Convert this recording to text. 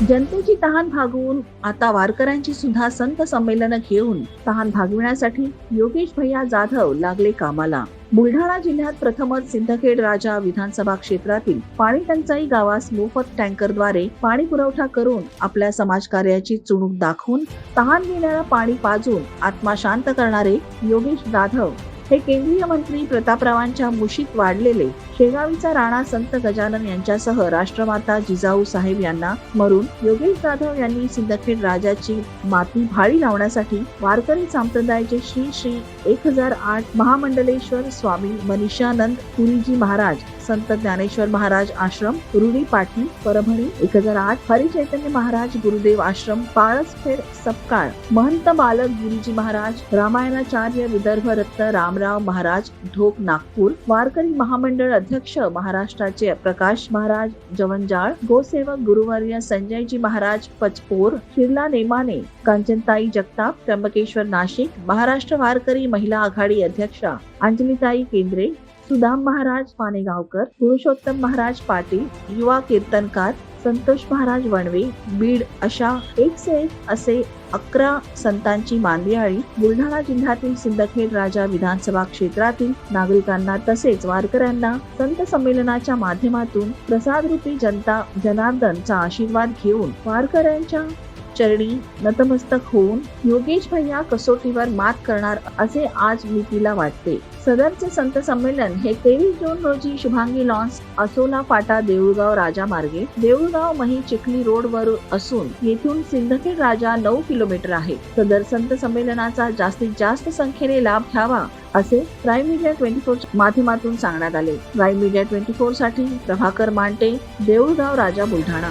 जनतेची तहान भागवून आता वारकऱ्यांची सुद्धा संत संमेलन घेऊन तहान भागविण्यासाठी योगेश भैया जाधव लागले कामाला. बुलढाणा जिल्ह्यात प्रथमच सिंदखेड राजा विधानसभा क्षेत्रातील पाणी टंचाई गावास मोफत टँकरद्वारे पाणी पुरवठा करून आपल्या समाजकार्याची चुणूक दाखवून तहान घेणारा पाणी पाजून आत्मा शांत करणारे योगेश जाधव हे केंद्रीय मंत्री प्रतापरावांच्या मुशीत वाढलेले शेगावीचा राणा संत गजानन यांच्यासह राष्ट्रमाता जिजाऊ साहेब यांना मरून योगेश जाधव यांनी सिंदखेड राजाची माती भाळी लावण्यासाठी वारकरी संप्रदायाचे श्री श्री एक हजार आठ महामंडलेश्वर स्वामी मनीषानंद पुरीजी महाराज संत ज्ञानेश्वर महाराज आश्रम रुडी पाटील परभणी एक हजार आठ हरिचैतन्य महाराज गुरुदेव आश्रम पाळसफेड सपकाळ महंत बालक गुरुजी महाराज रामायणाचार्य विदर्भ रत्न रामराव महाराज ढोक नागपूर वारकरी महामंडळ अध्यक्ष महाराष्ट्राचे प्रकाश महाराज जवंजाळ गोसेवक गुरुवर्य संजयजी महाराज पचपोर शिरला नेमाने कांचनताई जगताप त्र्यंबकेश्वर नाशिक महाराष्ट्र वारकरी महिला आघाडी अध्यक्षा अंजलीताई केंद्रे सुदाम महाराज पानेगावकर पुरुषोत्तम महाराज पाटील युवा कीर्तनकार संतोष महाराज वणवे बीड अशा एक से एक असे अकरा संतांची मांदियाळी बुलढाणा जिल्ह्यातील सिंदखेड राजा विधानसभा क्षेत्रातील नागरिकांना तसेच वारकऱ्यांना संत संमेलनाच्या माध्यमातून प्रसादरूपी जनता जनार्दनचा आशीर्वाद घेऊन वारकऱ्यांच्या चरणी नतमस्तक होऊन योगेश भैया कसोटीवर मात करणार असे आज मी वाटते. सदरचे संत संमेलन हे तेवीस जून रोजी शुभांगी लॉन्स असोला फाटा देऊळगाव राजा मार्गे देऊळगाव मही चिखली रोड वर असून येथून सिंदखेड राजा नऊ किलोमीटर आहे. सदर संत संमेलनाचा जास्तीत जास्त संख्येने लाभ घ्यावा असे प्राईम मीडिया ट्वेंटी फोर माध्यमातून सांगण्यात आले. प्राईम मीडिया ट्वेंटी फोरसाठी प्रभाकर मांटे देऊळगाव राजा बुलढाणा.